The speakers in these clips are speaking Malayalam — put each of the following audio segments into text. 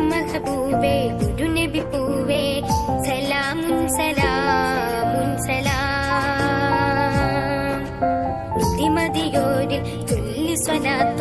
മഹബൂബേ ഗുരുനബി പൂവേ സലാമുൻ സലാമുൻ സലാം. ബുദ്ധിമതിയോരിൽ ചൊല്ലി സ്വനാഥ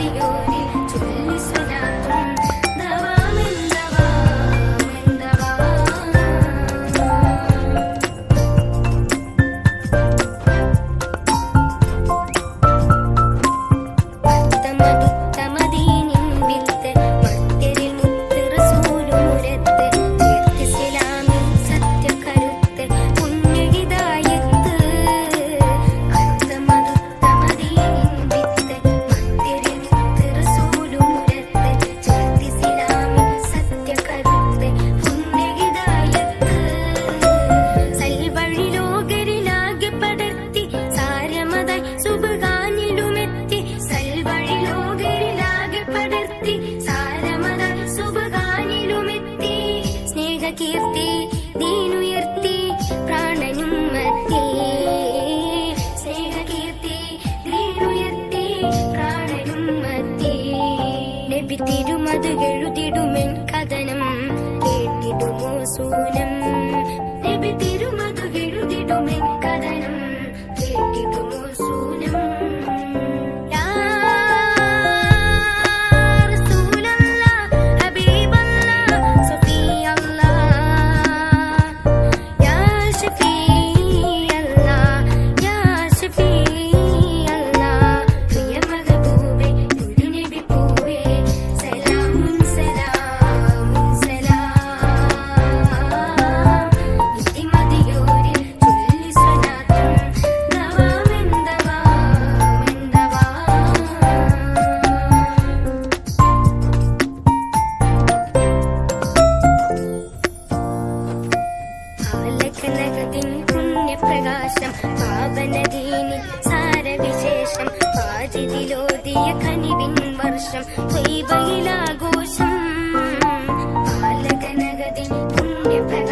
with you. കീർത്തി ദീനുയർത്തി പ്രാണനും മത്തേ സ്നേഹകീർത്തി ദീനുയർത്തി പ്രാണനും മത്തേ നബി തിരുമത് എഴുതിടുമെൻ കഥനം. കേട്ടിടുമോ സൂന പ്രകാശം പാവനദീനി സാരവിശേഷം പാതിരിലോതിയ കനിവിൻ വർഷം ദൈവയിലാഘോഷം ബാലകനഗതി പുണ്യപ്രകാശം